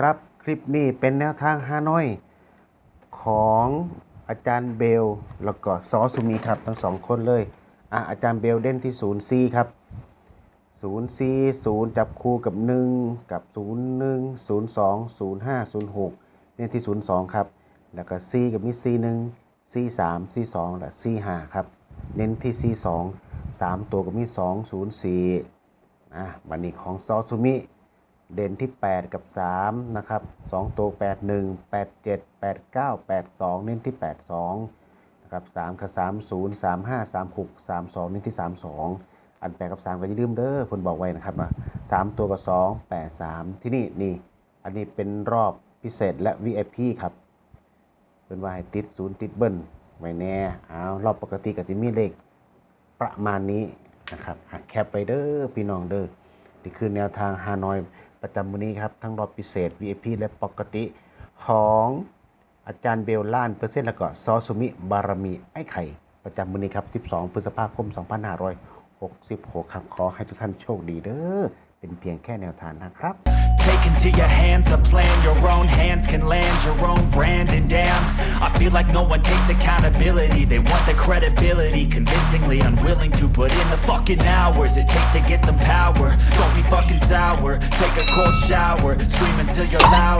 ครับ คลิปนี้เป็นแนวทางฮานอย ของอาจารย์เบล แล้วก็ซอสุมีครับ ทั้งสองคนเลยอะอาจารย์เบลเด่นที่ศูนย์ซีครับศูนย์ซีศูนย์จับคู่กับ 1 กับ 0 1 0 2 0 5 0 6 เน้นที่ 0 2 ครับ แล้วก็ C กับมี C 1 C 3 C 2และ C 5ครับ เน้นที่ C 2 3 ตัวกับมี 2 0 4อะบันนี้ของซอสุมิ เด่นที่ 8 กับ 3 นะครับ2ตัว 8 1 8 7 8 9 8 2 เน้นที่ 8 2 นะครับ3กับ3 0 3 5 3 6 3 2 เน้นที่ 3 2 อัน 8 กับ 3 ก็อย่าลืมเด้อเพิ่นบอกไว้นะครับว่า3ตัวกับ 2 8 3 ที่นี่นี่ อันนี้เป็นรอบพิเศษและ VIP ครับ เป็นว่าให้ติดศูนย์ติดเบิ้ลไว้แน่เอารอบปกติก็จะมีเลขประมาณนี้นะครับแคปไปเด้อพี่น้องเด้อนี่คือแนวทางฮานอย ประจำวันนี้ครับ ทั้งรอบพิเศษ VIP และปกติของอาจารย์เบลล้านเปอร์เซ็นต์แล้วก็ซอสุมิบารมีไอ้ไข่ประจำวันนี้ครับ 12 พฤษภาคม 2566 ครับ ขอให้ทุกท่านโชคดีเด้อเป็นเพียงแค่แนวทางนะครับ Take into your hands a plan Your own hands can land your own brand And damn, feel like no one takes accountability. They want the credibility Convincingly unwilling to put in the fucking hours It takes to get some power. Don't be fucking sour. Take a cold shower Scream until you're loud